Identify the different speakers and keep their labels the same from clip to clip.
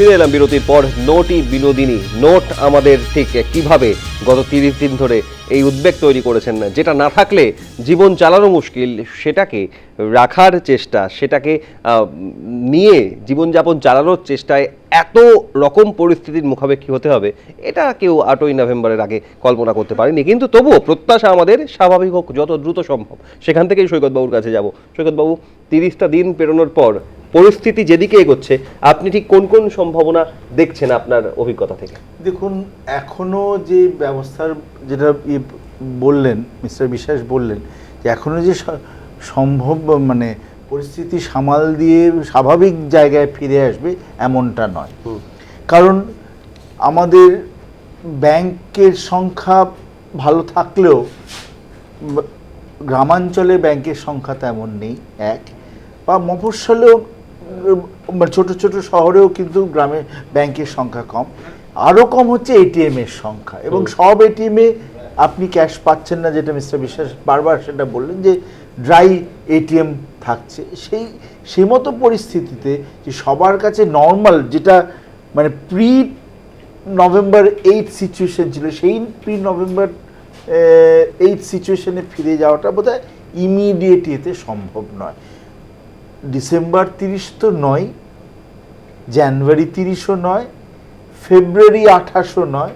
Speaker 1: ফিরে এলাম বিরতির পর। নোটই বিনোদিনী। নোট আমাদের ঠিক কীভাবে গত তিরিশ দিন ধরে এই উদ্বেগ তৈরি করেছেন, যেটা না থাকলে জীবন চালানো মুশকিল, সেটাকে রাখার চেষ্টা, সেটাকে নিয়ে জীবনযাপন চালানোর চেষ্টায় এত রকম পরিস্থিতির মুখাপেক্ষি হতে হবে, এটা কেউ আটই নভেম্বরের আগে কল্পনা করতে পারেনি। কিন্তু তবুও প্রত্যাশা আমাদের স্বাভাবিক হোক, যত দ্রুত সম্ভব। সেখান থেকেই সৈকতবাবুর কাছে যাব। সৈকতবাবু, তিরিশটা দিন পেরোনোর পর পরিস্থিতি যেদিকে এগোচ্ছে, আপনি ঠিক কোন কোন সম্ভাবনা দেখছেন আপনার অভিজ্ঞতা থেকে?
Speaker 2: দেখুন, এখনও যে ব্যবস্থার, যেটা বললেন, মিস্টার বিশ্বাস বললেন, যে এখনও যে সম্ভব মানে পরিস্থিতি সামাল দিয়ে স্বাভাবিক জায়গায় ফিরে আসবে এমনটা নয়। কারণ আমাদের ব্যাংকের সংখ্যা ভালো থাকলেও গ্রামাঞ্চলে ব্যাংকের সংখ্যা তেমন নেই এক। বা মফস্বলেও ছোট ছোট শহরেও কিন্তু গ্রামে ব্যাংকের সংখ্যা কম। আরও কম হচ্ছে এটিএম এর সংখ্যা। এবং সব এটিএমে আপনি ক্যাশ পাচ্ছেন না যেটা মিস্টার বিশ্বাস বারবার সেটা বললেন যে ড্রাই এটিএম থাকছে। সেই সেই মতো পরিস্থিতিতে যে সবার কাছে নর্মাল যেটা মানে প্রি নভেম্বর এইট সিচুয়েশন ছিল, সেই প্রি নভেম্বর এইট সিচুয়েশনে ফিরে যাওয়াটা বোধ হয় ইমিডিয়েট এতে সম্ভব নয়। ডিসেম্বর তিরিশ তো নয় জানুয়ারি তিরিশও নয় ফেব্রুয়ারি আঠাশও নয়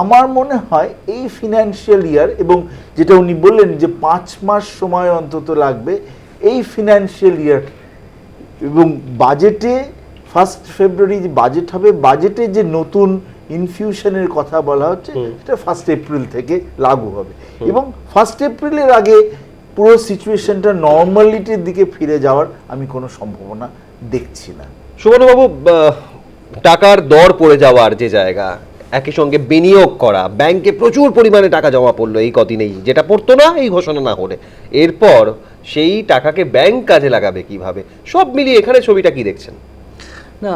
Speaker 2: আমার মনে হয় এই ফিনান্সিয়াল ইয়ার এবং যেটা উনি বললেন যে পাঁচ মাস সময় অন্তত লাগবে এই ফিনান্সিয়াল ইয়ার এবং বাজেটে ফার্স্ট ফেব্রুয়ারি যে বাজেট হবে বাজেটে যে নতুন ইনফিউশনের কথা বলা হচ্ছে সেটা ফার্স্ট এপ্রিল থেকে লাগু হবে। এবং ফার্স্ট এপ্রিলের আগে পুরো সিচুয়েশনটা নর্মালিটির দিকে ফিরে যাওয়ার আমি কোনো সম্ভাবনা দেখছি না।
Speaker 1: সুবর্ণবাবু টাকার দর পড়ে যাওয়ার যে জায়গা একই সঙ্গে বিনিয়োগ করা। ব্যাংকে প্রচুর পরিমাণে টাকা জমা পড়ল এই কদিনেই। যেটা পড়তো না এই ঘোষণা না হলে। এরপর সেই টাকাকে ব্যাংক কাজে লাগাবে কীভাবে? সব মিলিয়ে এখানে ছবিটা কি দেখছেন?
Speaker 3: না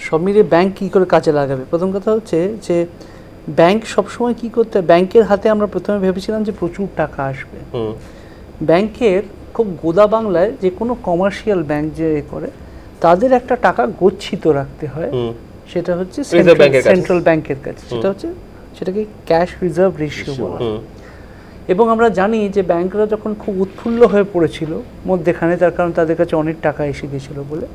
Speaker 3: সব মিলিয়ে ব্যাংক কী করে কাজে লাগাবে? প্রথম কথা হচ্ছে যে ব্যাংক সবসময় কী করতে ব্যাংকের হাতে আমরা প্রথমে ভেবেছিলাম যে প্রচুর টাকা আসবে। ব্যাংকের খুব গোদা বাংলায় যে কোনো কমার্শিয়াল ব্যাংক যে করে তাদের একটা টাকা গচ্ছিত রাখতে হয়। সেটা হচ্ছে। সেন্ট্রাল ব্যাংকের কাছে। সেটা হচ্ছে সেটাকে ক্যাশ রিজার্ভ রেশিও বলা হয়। এবং আমরা জানি যে ব্যাংকরা যখন খুব উৎফুল্ল হয়ে পড়েছিল মধ্যেখানে তার কারণ তাদের কাছে অনেক টাকা এসে গেছিল বলে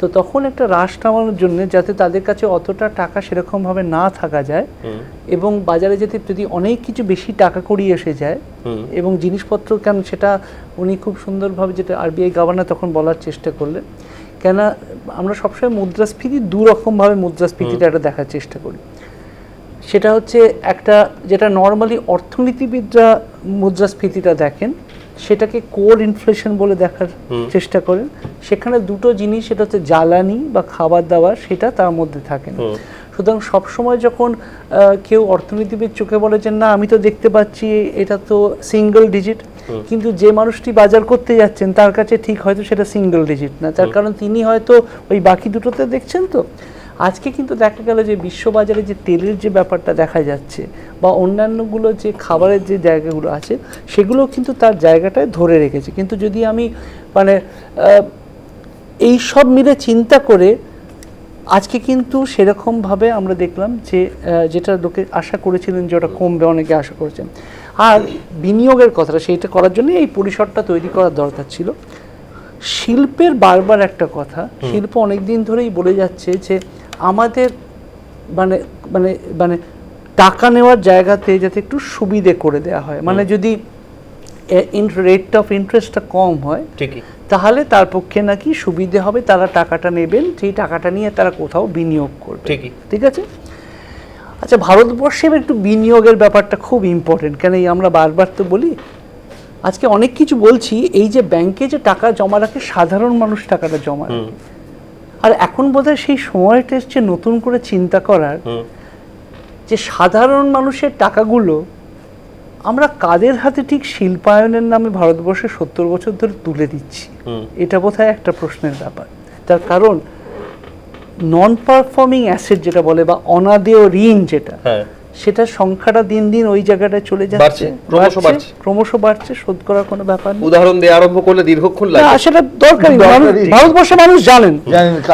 Speaker 3: তো তখন একটা হ্রাস নামানোর জন্য যাতে তাদের কাছে অতটা টাকা সেরকমভাবে না থাকা যায় এবং বাজারে যেতে যদি অনেক কিছু বেশি টাকা কড়ি এসে যায় এবং জিনিসপত্র কেন সেটা উনি খুব সুন্দরভাবে যেটা আরবিআই গভর্নর তখন বলার চেষ্টা করলেন কেন আমরা সবসময় মুদ্রাস্ফীতি দু রকমভাবে মুদ্রাস্ফীতিটা একটা দেখার চেষ্টা করি। সেটা হচ্ছে একটা যেটা নর্মালি অর্থনীতিবিদরা মুদ্রাস্ফীতিটা দেখেন সেটাকে কোর ইনফ্লেশন বলে দেখার চেষ্টা করেন। সেখানে দুটো জিনিস সেটা হচ্ছে জ্বালানি বা খাবার দাবার সেটা তার মধ্যে থাকে না। সুতরাং সবসময় যখন কেউ অর্থনীতিবিদ চোখে বলে যে না আমি তো দেখতে পাচ্ছি এটা তো সিঙ্গেল ডিজিট কিন্তু যে মানুষটি বাজার করতে যাচ্ছেন তার কাছে ঠিক হয়তো সেটা সিঙ্গেল ডিজিট না। তার কারণ তিনি হয়তো ওই বাকি দুটোতে দেখছেন তো। আজকে কিন্তু দেখা গেল যে বিশ্ববাজারে যে তেলের যে ব্যাপারটা দেখা যাচ্ছে বা অন্যান্যগুলো যে খাবারের যে জায়গাগুলো আছে সেগুলো কিন্তু তার জায়গাটায় ধরে রেখেছে। কিন্তু যদি আমি মানে আহ, এই সব মিলে চিন্তা করে আজকে কিন্তু সেরকমভাবে আমরা দেখলাম যে যেটা লোকে আশা করেছিলেন যে ওটা কমবে অনেকে আশা করেছেন। আর বিনিয়োগের কথাটা সেইটা করার জন্য এই পরিসরটা তৈরি করার দরকার ছিল। শিল্পের বারবার একটা কথা শিল্প অনেক দিন ধরেই বলে যাচ্ছে যে আমাদের মানে মানে মানে টাকা নেওয়ার জায়গাতে যাতে একটু সুবিধে করে দেওয়া হয়। মানে যদি রেট অফ ইন্টারেস্টটা কম হয়
Speaker 1: ঠিকই।
Speaker 3: তাহলে তার পক্ষে নাকি সুবিধে হবে তারা টাকাটা নেবেন সেই টাকাটা নিয়ে তারা কোথাও বিনিয়োগ করবে।
Speaker 1: ঠিকই।
Speaker 3: ঠিক আছে? আচ্ছা ভারতবর্ষে একটু বিনিয়োগের ব্যাপারটা খুব ইম্পর্টেন্ট কেন এই আমরা বারবার তো বলি আজকে অনেক কিছু বলছি এই যে ব্যাংকে যে টাকা জমা রাখে সাধারণ মানুষ টাকাটা জমা রাখে। আর এখন বোধহয় সেই সময়টা এসছে নতুন করে চিন্তা করার যে সাধারণ মানুষের টাকাগুলো আমরা কাদের হাতে ঠিক শিল্পায়নের নামে ভারতবর্ষে সত্তর বছর ধরে তুলে দিচ্ছি? এটা বোধহয় একটা প্রশ্নের ব্যাপার। তার কারণ নন পারফর্মিং অ্যাসেট যেটা বলে বা অনাদেয় ঋণ যেটা
Speaker 1: হ্যাঁ
Speaker 3: সেটার সংখ্যাটা দিন দিন ওই জায়গাটায় চলে যাচ্ছে
Speaker 1: ক্রমশ বাড়ছে।
Speaker 3: ক্রমশ বাড়ছে শোধ করার কোনো ব্যাপার নেই
Speaker 1: উদাহরণ দিয়ে আরম্ভ করলে দীর্ঘক্ষণ
Speaker 3: না
Speaker 1: লাগে
Speaker 3: সেটা দরকারি না। মানুষ-
Speaker 2: দরকারি।
Speaker 3: ভারতবর্ষের মানুষ জানেন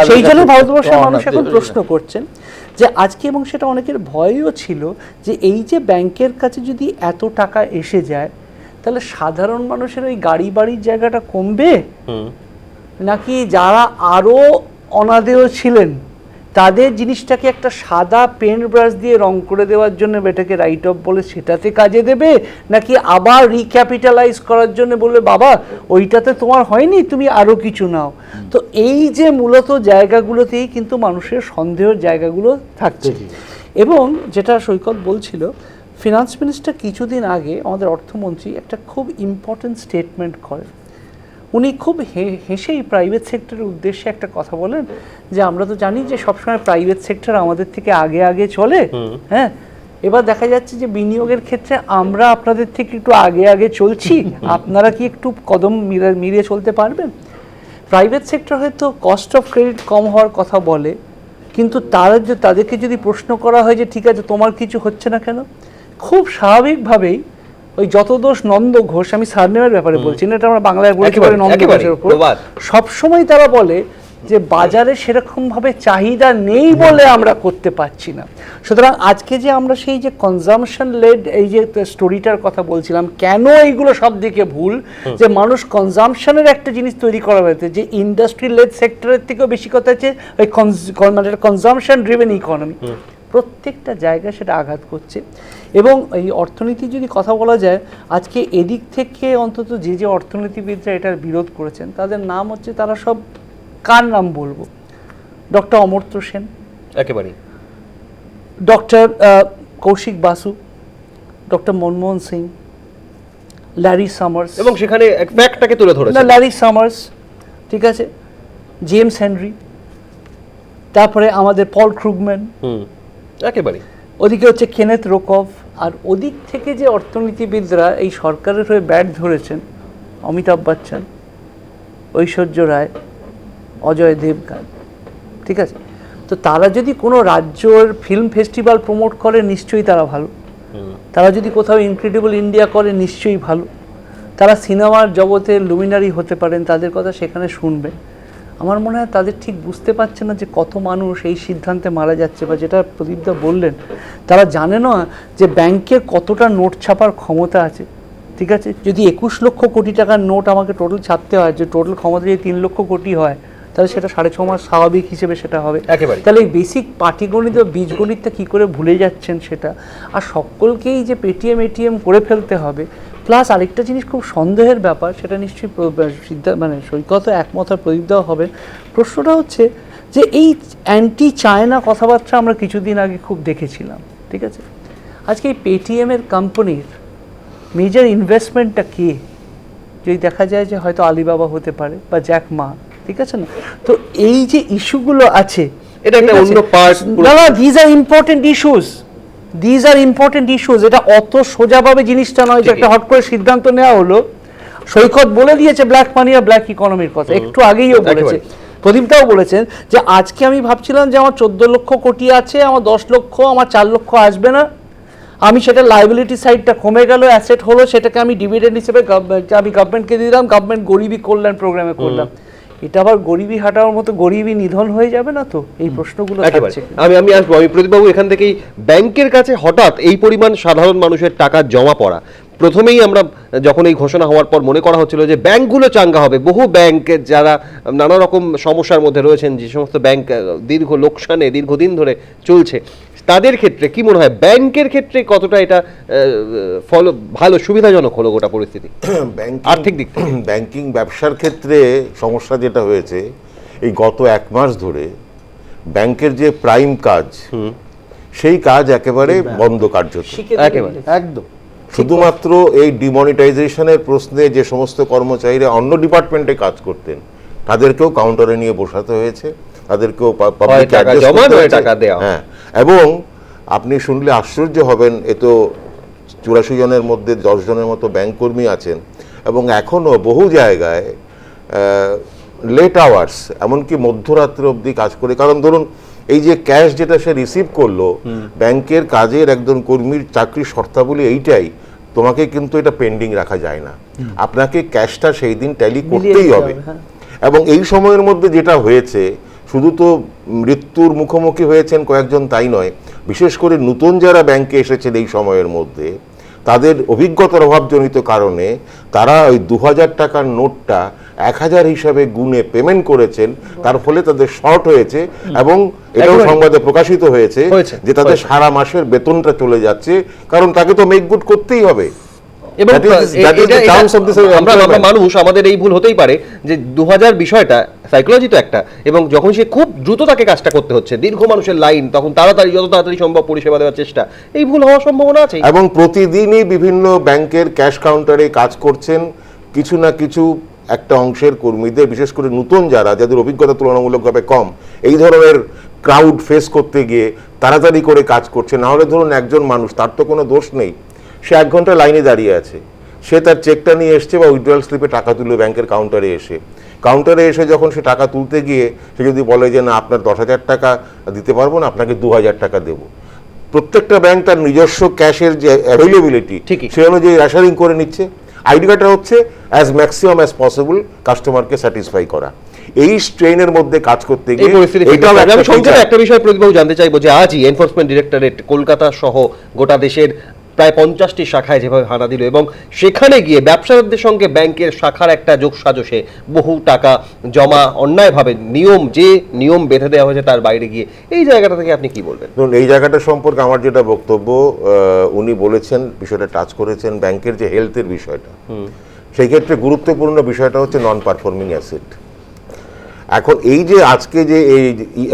Speaker 3: সেই জন্য
Speaker 2: কাছে
Speaker 3: ভারতবর্ষের মানুষ এখন প্রশ্ন করছেন যে আজকে এবং সেটা অনেকের ভয়ও ছিল যে এই যে ব্যাংকের কাছে যদি এত টাকা এসে যায় তাহলে সাধারণ মানুষের ওই গাড়ি বাড়ির জায়গাটা কমবে
Speaker 1: হুম।
Speaker 3: নাকি যারা আরও অনাদেয় ছিলেন। তাদের জিনিসটাকে একটা সাদা পেন ব্রাশ দিয়ে রং করে দেওয়ার জন্য এটাকে রাইট অফ বলে সেটাতে কাজে দেবে? নাকি আবার রিক্যাপিটালাইজ করার জন্য বলবে বাবা ওইটাতে তোমার হয়নি তুমি আরও কিছু নাও? তো এই যে মূলত জায়গাগুলোতেই কিন্তু মানুষের সন্দেহের জায়গাগুলো থাকছে। এবং যেটা সৈকত বলছিল ফিনান্স মিনিস্টার কিছুদিন আগে আমাদের অর্থমন্ত্রী একটা খুব ইম্পর্টেন্ট স্টেটমেন্ট করেন। উনি খুব হেসেই প্রাইভেট সেক্টরের উদ্দেশ্যে একটা কথা বলেন যে আমরা তো জানি যে সবসময় প্রাইভেট সেক্টর আমাদের থেকে আগে আগে চলে। হ্যাঁ? এবার দেখা যাচ্ছে যে বিনিয়োগের ক্ষেত্রে আমরা আপনাদের থেকে একটু আগে আগে চলছি। আপনারা কি একটু কদম মিলা- মিলিয়ে চলতে পারবেন? প্রাইভেট সেক্টর হয়তো কস্ট অফ ক্রেডিট কম হওয়ার কথা বলে কিন্তু তারা যে তাদেরকে যদি প্রশ্ন করা হয় যে ঠিক আছে তোমার কিছু হচ্ছে না কেন? খুব স্বাভাবিকভাবেই ওই যত দোষ নন্দ ঘোষ আমি সারনেমের ব্যাপারে বলছি না এটা আমরা বাংলায় বলতে পারি নন্দ ঘোষের উপর। সবসময় তারা বলে যে বাজারে সেরকম ভাবে চাহিদা নেই বলে আমরা করতে পারছি না। সুতরাং আজকে যে আমরা সেই যে কনজামশন লেড এই যে স্টোরিটার কথা বলছিলাম কেন এইগুলো সব দিকে ভুল? যে মানুষ কনজামশনের একটা জিনিস তৈরি করা হয়েছে যে ইন্ডাস্ট্রি লেড সেক্টরের থেকেও বেশি কথা হচ্ছে ওই মানে কনজামশন ড্রিভেন ইকোনমি প্রত্যেকটা জায়গায় সেটা আঘাত করছে। এবং এই অর্থনীতি যদি কথা বলা যায় আজকে এদিক থেকে অন্তত যে যে অর্থনীতিবিদরা এটার বিরোধ করেছেন তাদের নাম হচ্ছে তারা সব কার নাম বলব? ডক্টর অমর্ত্য সেন
Speaker 1: একেবারে
Speaker 3: doctor Kaushik Basu doctor Manmohan Singh Larry Summers.
Speaker 1: এবং সেখানে এক ফ্যাক্টটাকে তুলে ধরেছে
Speaker 3: ল্যারি সামার্স ঠিক আছে? জেমস হেনরি তারপরে আমাদের পল ক্রুগম্যান।
Speaker 1: হুম একেবারেই।
Speaker 3: ওদিকে হচ্ছে কেনেথ রোকভ আর ওদিক থেকে যে অর্থনীতিবিদরা এই সরকারের হয়ে ব্যাট ধরেছেন অমিতাভ বচ্চন ঐশ্বর্য রায় অজয় দেবগান ঠিক আছে? তো তারা যদি কোনো রাজ্যর ফিল্ম ফেস্টিভ্যাল প্রমোট করে নিশ্চয়ই তারা ভালো। তারা যদি কোথাও ইনক্রেডিবল ইন্ডিয়া করে নিশ্চয়ই ভালো। তারা সিনেমার জগতের লুমিনারি হতে পারেন তাদের কথা সেখানে শুনবে আমার মনে হয় তাদের ঠিক বুঝতে পারছে না যে কত মানুষ এই সিদ্ধান্তে মারা যাচ্ছে বা যেটা প্রদীপদা বললেন তারা জানে না যে ব্যাংকের কতটা নোট ছাপার ক্ষমতা আছে। ঠিক আছে? যদি একুশ লক্ষ কোটি টাকার নোট আমাকে টোটাল ছাপতে হয় যে টোটাল ক্ষমতা যদি তিন লক্ষ কোটি হয় তাহলে সেটা সাড়ে ছ মাস স্বাভাবিক হিসেবে সেটা হবে।
Speaker 1: একেবারে।
Speaker 3: তাহলে এই বেসিক পাটিগণিত বা বীজগণিতটা কী করে ভুলে যাচ্ছেন সেটা? আর সকলকেই যে পেটিএম এটিএম করে ফেলতে হবে প্লাস আরেকটা জিনিস খুব সন্দেহের ব্যাপার সেটা নিশ্চয়ই সিদ্ধা- মানে সৈকত একমত আর প্রদীপ দেওয়া হবে। প্রশ্নটা হচ্ছে যে এই অ্যান্টি চায়না কথাবার্তা আমরা কিছুদিন আগে খুব দেখেছিলাম ঠিক আছে? আজকে এই পেটিএমের কোম্পানির মেজর ইনভেস্টমেন্টটা কে? যদি দেখা যায় যে হয়তো আলিবাবা হতে পারে বা জ্যাক মা ঠিক আছে না? তো এই যে ইস্যুগুলো আছে
Speaker 1: এটা একটা অন্য
Speaker 3: না these are important issues these are important issues এটা অত সোজাভাবে জিনিসটা নয় যে একটা হট করে সিদ্ধান্ত নেওয়া হলো। সৈকত বলে দিয়েছে ব্ল্যাক মানি আর ব্ল্যাক ইকোনমির কথা একটু আগেইও বলেছে। প্রদীপটাও বলেছেন যে আজকে আমি ভাবছিলাম যে আমার চোদ্দ লক্ষ কোটি আছে আমার দশ লক্ষ আমার চার লক্ষ আসবে না। আমি সেটা লাইবিলিটি সাইডটা কমে গেল অ্যাসেট হলো সেটাকে আমি ডিভিডেন্ড হিসেবে আমি গভর্নমেন্টকে দিলাম গভর্নমেন্ট গরিবী কল্যাণ প্রোগ্রামে করলাম। এটা আবার গরিবী হাঁটার মতো গরিবী নিধন হয়ে যাবে না তো? এই প্রশ্নগুলো
Speaker 1: আমি আমি আসব। আমি প্রদীপবাবু এখান থেকেই ব্যাংকের কাছে হঠাৎ এই পরিমাণ সাধারণ মানুষের টাকা জমা পড়া। প্রথমেই আমরা যখন এই ঘোষণা হওয়ার পর মনে করা হচ্ছিল যে ব্যাংকগুলো চাঙ্গা হবে বহু ব্যাংক যারা নানা রকম সমস্যার মধ্যে রয়েছেন যে সমস্ত ব্যাংক দীর্ঘ লোকসানে দীর্ঘদিন ধরে চলছে তাদের ক্ষেত্রে কি মনে হয়? ব্যাংকের ক্ষেত্রে কতটা এটা ফল ভালো সুবিধাজনক হলো গোটা পরিস্থিতি?
Speaker 4: ব্যাংকিং
Speaker 1: আর্থিক দিক
Speaker 4: ব্যাংকিং ব্যবসার ক্ষেত্রে সমস্যা যেটা হয়েছে এই গত এক মাস ধরে ব্যাংকের যে প্রাইম কাজ সেই কাজ একেবারে বন্ধ
Speaker 3: কার্য
Speaker 1: একেবারে।
Speaker 2: একদম।
Speaker 4: শুধুমাত্র এই ডিমনিটাইজেশনের প্রশ্নে যে সমস্ত কর্মচারীরা অন্য ডিপার্টমেন্টে কাজ করতেন তাদেরকেও কাউন্টারে নিয়ে বসাতে হয়েছে। তাদেরকেও
Speaker 1: টাকা দেওয়া।
Speaker 4: হ্যাঁ এবং আপনি শুনলে আশ্চর্য হবেন এ তো চুরাশি জনের মধ্যে দশ জনের মতো ব্যাংক কর্মী আছেন এবং এখনও বহু জায়গায় লেট আওয়ার্স এমনকি মধ্যরাত্রে অবধি কাজ করে কারণ ধরুন এই যে ক্যাশ যেটা সে রিসিভ করল ব্যাংকের কাজের একজন কর্মীর চাকরির শর্তাবলী এইটাই তোমাকে কিন্তু এটা পেন্ডিং রাখা যায় না। আপনাকে ক্যাশটা সেই দিন ট্যালি করতেই হবে।
Speaker 3: হবে, হ্যাঁ।
Speaker 4: এবং এই সময়ের মধ্যে যেটা হয়েছে শুধু তো মৃত্যুর মুখোমুখি হয়েছেন কয়েকজন তাই নয় বিশেষ করে নতুন যারা ব্যাংকে এসেছেন এই সময়ের মধ্যে তাদের অভিজ্ঞতার অভাবজনিত কারণে তারা ওই দু হাজার টাকার নোটটা এক হাজার হিসাবে গুনে পেমেন্ট করেছেন তার ফলে তাদের শর্ট হয়েছে এবং এটাও। সংবাদে প্রকাশিত হয়েছে
Speaker 1: হয়েছে,
Speaker 4: যে তাদের সারা মাসের বেতনটা চলে যাচ্ছে কারণ তাকে তো মেক গুড করতেই হবে।
Speaker 1: এবং আমরা মানুষ আমাদের এই ভুল হতেই পারে যে দু বিষয়টা সাইকোলজি তো একটা এবং যখন সে খুব দ্রুত তাকে কাজটা করতে হচ্ছে দীর্ঘ মানুষের লাইন তখন তাড়াতাড়ি যত তাড়াতাড়ি সম্ভব পরিষেবা দেওয়ার চেষ্টা এই ভুল হওয়ার সম্ভাবনা আছে
Speaker 4: এবং প্রতিদিনই বিভিন্ন ব্যাংকের ক্যাশ কাউন্টারে কাজ করছেন কিছু না কিছু একটা অংশের কর্মীদের বিশেষ করে নতুন যারা যাদের অভিজ্ঞতা তুলনামূলকভাবে কম এই ধরনের ক্রাউড ফেস করতে গিয়ে তাড়াতাড়ি করে কাজ করছে না হলে ধরুন একজন মানুষ তার তো কোনো দোষ নেই। সে এক ঘণ্টা লাইনে দাঁড়িয়ে আছে। সে তার চেকটা নিয়ে এসছে বা উইথড্রয়াল স্লিপে টাকা তুলবে ব্যাংকের কাউন্টারে এসে। কাউন্টারে এসে যখন সে টাকা তুলতে গিয়ে সে যদি বলে যে না আপনার দশ হাজার টাকা দিতে পারব না আপনাকে দু হাজার টাকা দেবো। প্রত্যেকটা ব্যাংক তার নিজস্ব ক্যাশের যে অ্যাভেলেবিলিটি। সে অনুযায়ী রেশারিং করে নিচ্ছে। আইডিয়াটা হচ্ছে অ্যাজ ম্যাক্সিমাম অ্যাজ পসিবল কাস্টমারকে স্যাটিসফাই করা। এই স্ট্রেনের মধ্যে কাজ করতে গিয়ে একটা
Speaker 1: আমি সংক্ষেপে একটা বিষয় প্রতিবাবু জানতে চাইব যে আজই এনফোর্সমেন্ট ডিরেক্টরেট কলকাতা সহ গোটা দেশের প্রায় পঞ্চাশটি শাখায় যেভাবে হানা দিল এবং সেখানে গিয়ে ব্যবসায়ীদের সঙ্গে ব্যাংকের শাখার একটা যোগসাজশে বহু টাকা জমা অন্যায়ভাবে নিয়ম যে নিয়ম বেঁধে দেওয়া হয়েছে তার বাইরে গিয়ে। এই জায়গাটা থেকে আপনি কি বলবেন?
Speaker 4: ধরুন এই জায়গাটা সম্পর্কে আমার যেটা বক্তব্য উনি বলেছেন বিষয়টা টাচ করেছেন ব্যাংকের যে হেলথের বিষয়টা। সেই ক্ষেত্রে গুরুত্বপূর্ণ বিষয়টা হচ্ছে নন পারফর্মিং অ্যাসেট এখন এই যে আজকে যে এই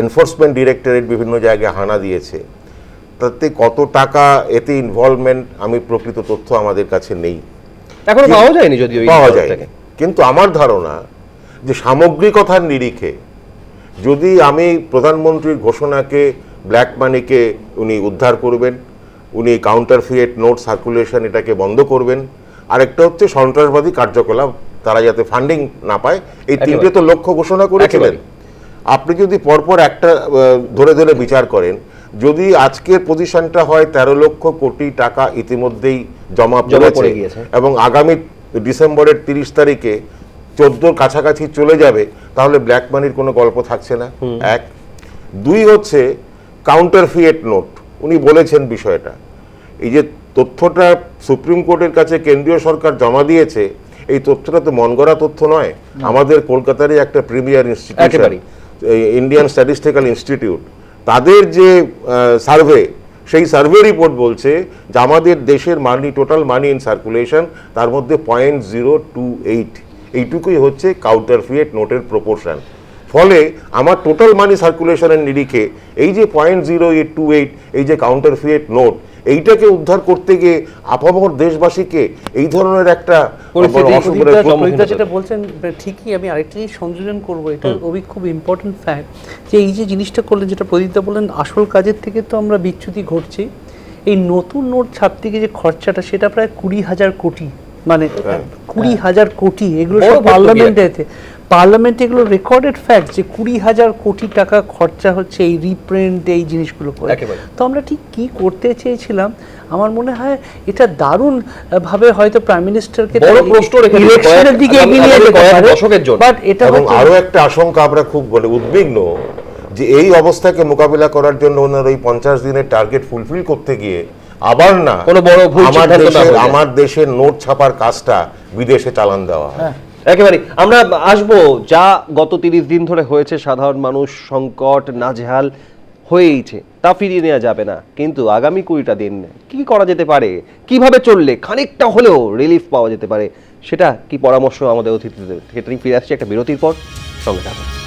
Speaker 4: এনফোর্সমেন্ট ডিরেক্টরেট বিভিন্ন জায়গায় হানা দিয়েছে তাতে কত টাকা এতে ইনভলভমেন্ট আমি প্রকৃত তথ্য আমাদের কাছে নেই।
Speaker 1: এখনও পাওয়া যায়নি যদিও
Speaker 4: পাওয়া যায় কিন্তু আমার ধারণা যে সামগ্রিকতার নিরিখে যদি আমি প্রধানমন্ত্রীর ঘোষণাকে ব্ল্যাক মানিকে উনি উদ্ধার করবেন উনি কাউন্টার ফিয়েট নোট সার্কুলেশন এটাকে বন্ধ করবেন আরেকটা হচ্ছে সন্ত্রাসবাদী কার্যকলাপ তারা যাতে ফান্ডিং না পায় এই তিনটে তো লক্ষ্য ঘোষণা করেছিলেন। আপনি যদি পরপর একটা ধরে ধরে বিচার করেন যদি আজকের পজিশনটা হয় তেরো লক্ষ কোটি টাকা ইতিমধ্যেই জমা পড়েছে এবং আগামী ডিসেম্বরের তিরিশ তারিখে চোদ্দোর কাছাকাছি চলে যাবে তাহলে ব্ল্যাক মানির কোনো গল্প থাকছে না। এক। দুই হচ্ছে কাউন্টার ফিয়েট নোট উনি বলেছেন বিষয়টা। এই যে তথ্যটা সুপ্রিম কোর্টের কাছে কেন্দ্রীয় সরকার জমা দিয়েছে এই তথ্যটা তো মন গড়া তথ্য নয়। আমাদের কলকাতারই একটা premier institution Indian statistical institute তাদের যে সার্ভে সেই সার্ভে রিপোর্ট বলছে যে আমাদের দেশের money total money in circulation তার মধ্যে পয়েন্ট জিরো টু এইট এইটুকুই হচ্ছে কাউন্টার ফিয়েট নোটের প্রপোর্শন ফলে আমার টোটাল মানি সার্কুলেশনের নিরিখে এই যে point zero eight two eight এই যে কাউন্টার ফিয়েট নোট এইটাকে উদ্ধার করতে গিয়ে আপামর দেশবাসীকে এই ধরনের একটা
Speaker 3: যেটা বলছেন ঠিকই আমি আরেকটা জিনিস সংযোজন করব এটা অবি খুব ইম্পর্টেন্ট ফ্যাক্ট যে এই যে জিনিসটা করলেন যেটা প্রদীপদা বললেন আসল কাজের থেকে তো আমরা বিচ্যুতি ঘটছি। এই নতুন নোট ছাপতে গিয়ে যে খরচাটা সেটা প্রায় কুড়ি হাজার কোটি মানে কুড়ি হাজার কোটি এগুলো সব পার্লামেন্টে পার্লামেন্টে এগুলো রেকর্ডেড ফ্যাক্ট যে কুড়ি হাজার কোটি টাকা খরচা হচ্ছে এই রিপ্রিন্ট এই জিনিসগুলো করে। তো আমরা ঠিক কি করতে চেয়েছিলাম? আমার মনে হয় এটা দারুণ ভাবে হয়তো প্রাইম মিনিস্টারকে
Speaker 1: বড় প্রশ্ন রেখে
Speaker 3: ইলেকশনের দিকে এগিয়ে নিয়ে যেতে পারে বাট এটা
Speaker 4: আরও একটা আশঙ্কা আমরা খুব মানে উদ্বিগ্ন যে এই অবস্থাকে মোকাবিলা করার জন্য ওনার ওই পঞ্চাশ দিনের টার্গেট ফুলফিল করতে গিয়ে আবার না
Speaker 1: কোনো বড়
Speaker 4: আমার দেশের আমার দেশের নোট ছাপার কাজটা বিদেশে চালান দেওয়া হয়।
Speaker 1: একেবারে, আমরা আসব, যা গত তিরিশ দিন ধরে হয়েছে, সাধারণ মানুষ সংকট, নাজেহাল হয়েইছে, তা ফিরিয়ে নেওয়া যাবে না। কিন্তু আগামী কুড়িটা দিন কি করা যেতে পারে? কীভাবে চললে? খানিকটা হলেও রিলিফ পাওয়া যেতে পারে। সেটা কি পরামর্শ আমাদের অতিথিদের ক্ষেত্রে ফিরে আসছে একটা বিরতির পর, সঙ্গে থাকুন।